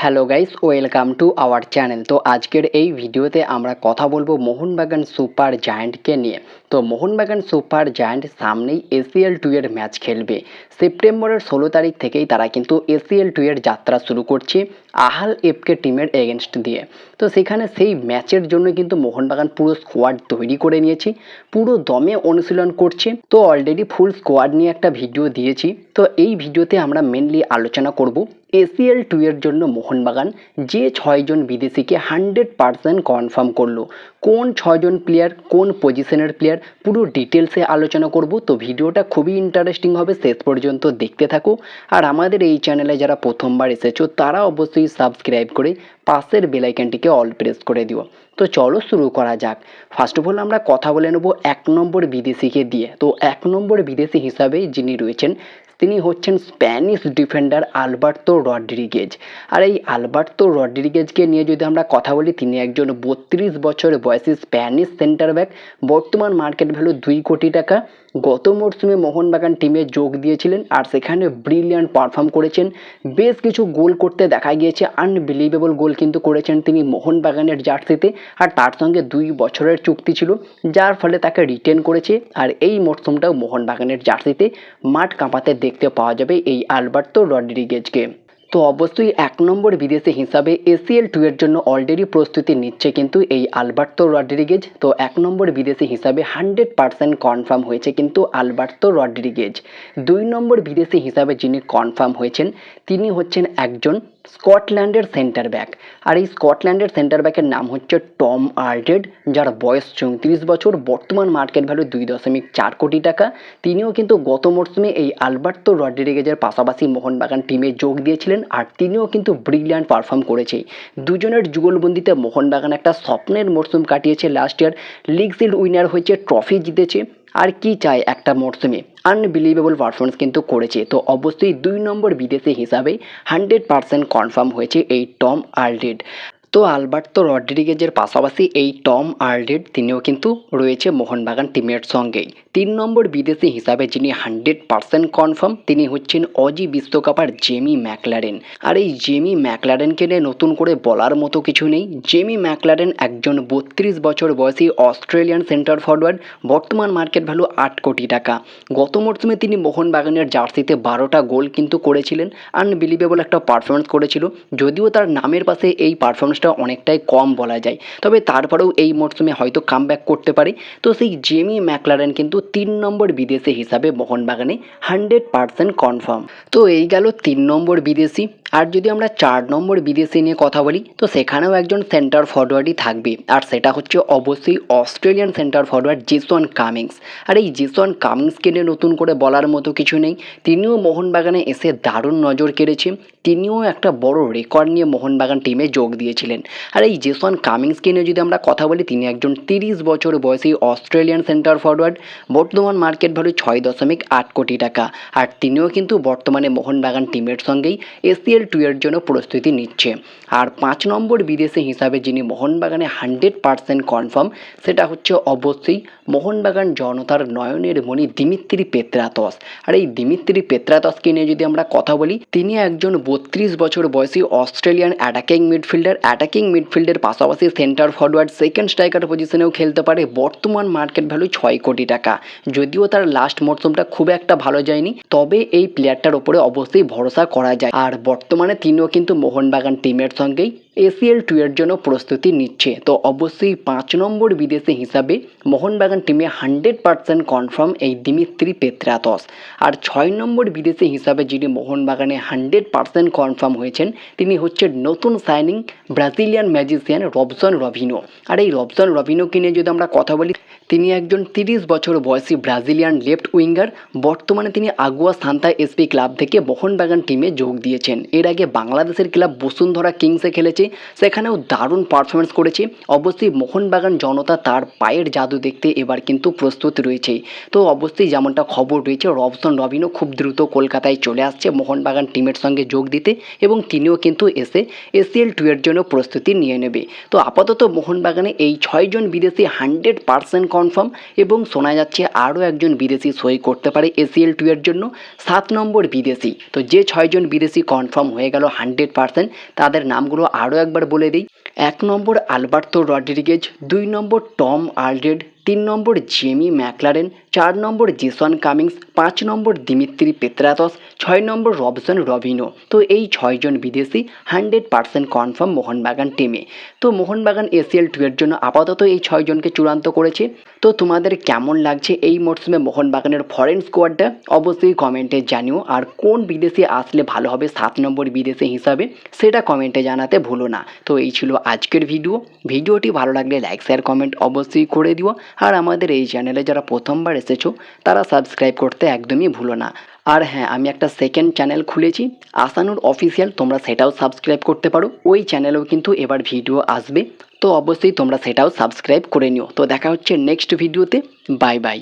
Hello guys welcome to our channel তো আজকের এই ভিডিওতে আমরা কথা বলব মোহনবাগান সুপার জায়ান্টকে নিয়ে। তো মোহনবাগান সুপার জায়ান্ট সামনেই এসিএল টু এর ম্যাচ খেলবে। সেপ্টেম্বরের ষোলো তারিখ থেকেই তারা কিন্তু এসিএল টু এর যাত্রা শুরু করছে আহাল এফকে টিমের এগেনস্ট দিয়ে। তো সেখানে সেই ম্যাচের জন্য কিন্তু মোহনবাগান পুরো স্কোয়াড তৈরি করে নিয়েছি, পুরো দমে অনুশীলন করছে। তো অলরেডি ফুল স্কোয়াড নিয়ে একটা ভিডিও দিয়েছি। তো এই ভিডিওতে আমরা মেনলি আলোচনা করব এসিএল টু এর জন্য মোহনবাগান, যে ছয়জন বিদেশিকে হান্ড্রেড পারসেন্ট কনফার্ম করল। কোন ছয়জন প্লেয়ার কোন পজিশনের প্লেয়ার পুরো ডিটেলসে আলোচনা করব। তো ভিডিওটা খুবই ইন্টারেস্টিং হবে, শেষ পর্যন্ত দেখতে থাকো। আর আমাদের এই চ্যানেলে যারা প্রথমবার এসেছ, তারা অবশ্যই সাবস্ক্রাইব করে পাশের বেলাইকানটিকে অল প্রেস করে দিও। তো চলো শুরু করা যাক। ফার্স্ট অফ অল আমরা কথা বলে নেব এক নম্বর বিদেশিকে দিয়ে। তো এক নম্বর বিদেশি হিসাবে যিনি রয়েছেন, তিনি হচ্ছেন স্প্যানিশ ডিফেন্ডার আলবার্তো রড্রিগেজ। আর এই আলবার্তো রড্রিগেজকে নিয়ে যদি আমরা কথা বলি, তিনি একজন বত্রিশ বছর বয়সী স্প্যানিশ সেন্টার ব্যাক বর্তমান মার্কেট ভ্যালু দুই কোটি টাকা। গত মরশুমে মোহনবাগান টিমে যোগ দিয়েছিলেন আর সেখানে ব্রিলিয়ান্ট পারফর্ম করেছেন। বেশ কিছু গোল করতে দেখা গিয়েছে আনবিলিভেবল গোল কিন্তু করেছেন তিনি মোহনবাগানের জার্সিতে। আর তার সঙ্গে দুই বছরের চুক্তি ছিল, যার ফলে তাকে রিটেন করেছে। আর এই মরশুমটাও মোহনবাগানের জার্সিতে মাঠ কাঁপাতে দেখতে পাওয়া যাবে এই আলবার্তো রড্রিগেজকে। তো অবশ্যই এক নম্বর বিদেশি হিসাবে এসিএল টু এর জন্য অলরেডি প্রস্তুতি নিচ্ছে কিন্তু এই আলবার্তো রড্রিগেজ। তো এক নম্বর বিদেশি হিসাবে হান্ড্রেড পারসেন্ট কনফার্ম হয়েছে কিন্তু আলবার্তো রড্রিগেজ। দুই নম্বর বিদেশি হিসাবে যিনি কনফার্ম হয়েছেন, তিনি হচ্ছেন একজন স্কটল্যান্ডের সেন্টার ব্যাক। আর এই স্কটল্যান্ডের সেন্টার ব্যাকের নাম হচ্ছে টম আর্ডেড, যার বয়স চৌত্রিশ বছর, বর্তমান মার্কেট ভ্যালু দুই দশমিক চার কোটি টাকা। তিনিও কিন্তু গত মরশুমে এই আলবার্তো রড্রিগেজের পাশাপাশি মোহনবাগান টিমে যোগ দিয়েছিলেন, আর তিনিও কিন্তু ব্রিলিয়ান্ট পারফর্ম করেছে দুজনের যুগলবন্দিতে মোহনবাগান একটা স্বপ্নের মরশুম কাটিয়েছে last year league shield winner হয়েছে ট্রফি জিতেছে। আর কি চাই একটা মরশুমে আনবিলিভেবল পারফরমেন্স কিন্তু করেছে। তো অবশ্যই দুই নম্বর বিদেশি হিসাবে হান্ড্রেড পার্সেন্ট কনফার্ম হয়েছে এই টম আলডেড তো আলবার্তো রড্রিগেজের পাশাপাশি এই টম আর্ডেড তিনিও কিন্তু রয়েছে মোহনবাগান টিমের সঙ্গেই। তিন নম্বর বিদেশি হিসাবে যিনি হান্ড্রেড পারসেন্ট কনফার্ম, তিনি হচ্ছেন অজি বিশ্বকাপার জেমি ম্যাকলারেন। আর এই জেমি ম্যাকলারেনকে নিয়ে নতুন করে বলার মতো কিছু নেই। জেমি ম্যাকলারেন একজন বত্রিশ বছর বয়সী অস্ট্রেলিয়ান সেন্টার ফরওয়ার্ড, বর্তমান মার্কেট ভ্যালু আট কোটি টাকা। গত মরশুমে তিনি মোহনবাগানের জার্সিতে বারোটা গোল কিন্তু করেছিলেন। আনবিলিভেবল একটা পারফরমেন্স করেছিল, যদিও তার নামের পাশে এই পারফরমেন্সটা অনেকটাই কম বলা যায়। তবে তারপরেও এই মরশুমে হয়তো কাম করতে পারে। তো সেই জেমি ম্যাকলারেন কিন্তু তিন নম্বর বিদেশি হিসাবে মোহনবাগানে হান্ড্রেড পারসেন্ট কনফার্ম। তো এই গেল তিন নম্বর বিদেশি। আর যদি আমরা চার নম্বর বিদেশি নিয়ে কথা বলি, তো সেখানেও একজন সেন্টার ফরওয়ার্ডই থাকবে। আর সেটা হচ্ছে অবশ্যই Australian centre forward Jason Cummings. আর এই জেসন কামিংসকে নিয়ে নতুন করে বলার মতো কিছু নেই। তিনিও মোহনবাগানে এসে দারুণ নজর কেড়েছে। তিনিও একটা বড় রেকর্ড নিয়ে মোহনবাগান টিমে যোগ দিয়েছিলেন। আর এই জেসন কামিংসকে নিয়ে যদি আমরা কথা বলি, তিনি একজন তিরিশ বছর বয়সী অস্ট্রেলিয়ান সেন্টার ফরওয়ার্ড। বর্তমান মার্কেট ভ্যালু ছয় দশমিক আট কোটি টাকা। আর তিনিও কিন্তু বর্তমানে মোহনবাগান টিমের সঙ্গেই এসিএল টু এর জন্য প্রস্তুতি নিচ্ছে। আর পাঁচ নম্বর বিদেশি হিসাবে যিনি মোহনবাগানে হান্ড্রেড পারসেন্ট কনফার্ম সেটা হচ্ছে অবশ্যই মোহনবাগান জনতার নয়নের মণি দিমিত্রি পেত্রাতস আর এই দিমিত্রি পেত্রাতসকে নিয়ে যদি আমরা কথা বলি, তিনি একজন বত্রিশ বছর বয়সী অস্ট্রেলিয়ান অ্যাটাকিং মিডফিল্ডার অ্যাটাকিং মিডফিল্ডের পাশাপাশি সেন্টার ফরওয়ার্ড সেকেন্ড স্ট্রাইকার পজিশনেও খেলতে পারে। বর্তমান মার্কেট ভ্যালু ছয় কোটি টাকা। যদিও তার লাস্ট মরশুমটা খুব একটা ভালো যায়নি, তবে এই প্লেয়ারটার ওপরে অবশ্যই ভরসা করা যায়। আর বর্তমানে তিনিও কিন্তু মোহনবাগান টিমের সঙ্গেই এসিএল টু এর জন্য প্রস্তুতি নিচ্ছে। তো অবশ্যই পাঁচ নম্বর বিদেশি হিসাবে মোহনবাগান টিমে হান্ড্রেড পারসেন্ট কনফার্ম এই দিমিত্রি পেত্রাতস আর ছয় নম্বর বিদেশি হিসাবে যিনি মোহনবাগানে হান্ড্রেড পারসেন্ট কনফার্ম হয়েছেন, তিনি হচ্ছে নতুন signing Brazilian magician Robson Robinho আর এই রবসন রভিনোকে নিয়ে যদি আমরা কথা বলি তিনি একজন তিরিশ বছর বয়সী ব্রাজিলিয়ান লেফট উইঙ্গার। বর্তমানে তিনি আগুয়া সান্তা এসপি ক্লাব থেকে মোহনবাগান টিমে যোগ দিয়েছেন। এর আগে বাংলাদেশের ক্লাব বসুন্ধরা কিংসে খেলেছে। সেখানেও দারুণ পারফরমেন্স করেছে। অবশ্যই মোহনবাগান জনতা তার পায়ের জাদু দেখতে এবার কিন্তু প্রস্তুত রয়েছে। তো অবশ্যই যেমনটা খবর রয়েছে, রবসন রবিনও খুব দ্রুত কলকাতায় চলে আসছে মোহনবাগান টিমের সঙ্গে যোগ দিতে এবং তিনিও কিন্তু এসে এসিএল টু এর জন্য প্রস্তুতি নিয়ে নেবে। তো আপাতত মোহনবাগানে এই ছয়জন বিদেশি হান্ড্রেড পার্সেন্ট কনফার্ম এবং শোনা যাচ্ছে আরও একজন বিদেশি সই করতে পারে এসিএল টু এর জন্য, সাত নম্বর বিদেশি। তো যে ছয়জন বিদেশি কনফার্ম হয়ে গেল হান্ড্রেড পার্সেন্ট তাদের নামগুলো আরও একবার বলে দিই। এক নম্বর আলবার্তো রড্রিগেজ, দুই নম্বর টম আলড্রেড, তিন নম্বর জেমি ম্যাকলারেন, চার নম্বর জেসন কামিংস, পাঁচ নম্বর দিমিত্রি পেত্রাতস ছয় নম্বর রবসন রবিনো। তো এই ছয়জন বিদেশি হান্ড্রেড পার্সেন্ট কনফার্ম মোহনবাগান টিমে। তো মোহনবাগান এসিএল টু এর জন্য আপাতত এই ছয়জনকে চূড়ান্ত করেছে। তো তোমাদের কেমন লাগছে এই মরশুমে মোহনবাগানের ফরেন স্কোয়াডটা? অবশ্যই কমেন্টে জানিও। আর কোন বিদেশে আসলে ভালো হবে সাত নম্বর বিদেশে হিসাবে, সেটা কমেন্টে জানাতে ভুলো না। তো এই ছিল আজকের ভিডিও। ভিডিওটি ভালো লাগলে লাইক, শেয়ার, কমেন্ট অবশ্যই করে দিও। আর আমাদের এই চ্যানেলে যারা প্রথমবার এসেছ, তারা সাবস্ক্রাইব করতে একদমই ভুলো না। আর হ্যাঁ আমি একটা সেকেন্ড চ্যানেল খুলেছি, আসানুর অফিসিয়াল তোমরা সেটাও সাবস্ক্রাইব করতে পারো। ওই চ্যানেলেও কিন্তু এবার ভিডিও আসবে। তো অবশ্যই তোমরা সেটাও সাবস্ক্রাইব করে নিও। তো দেখা হচ্ছে নেক্সট ভিডিওতে বাই বাই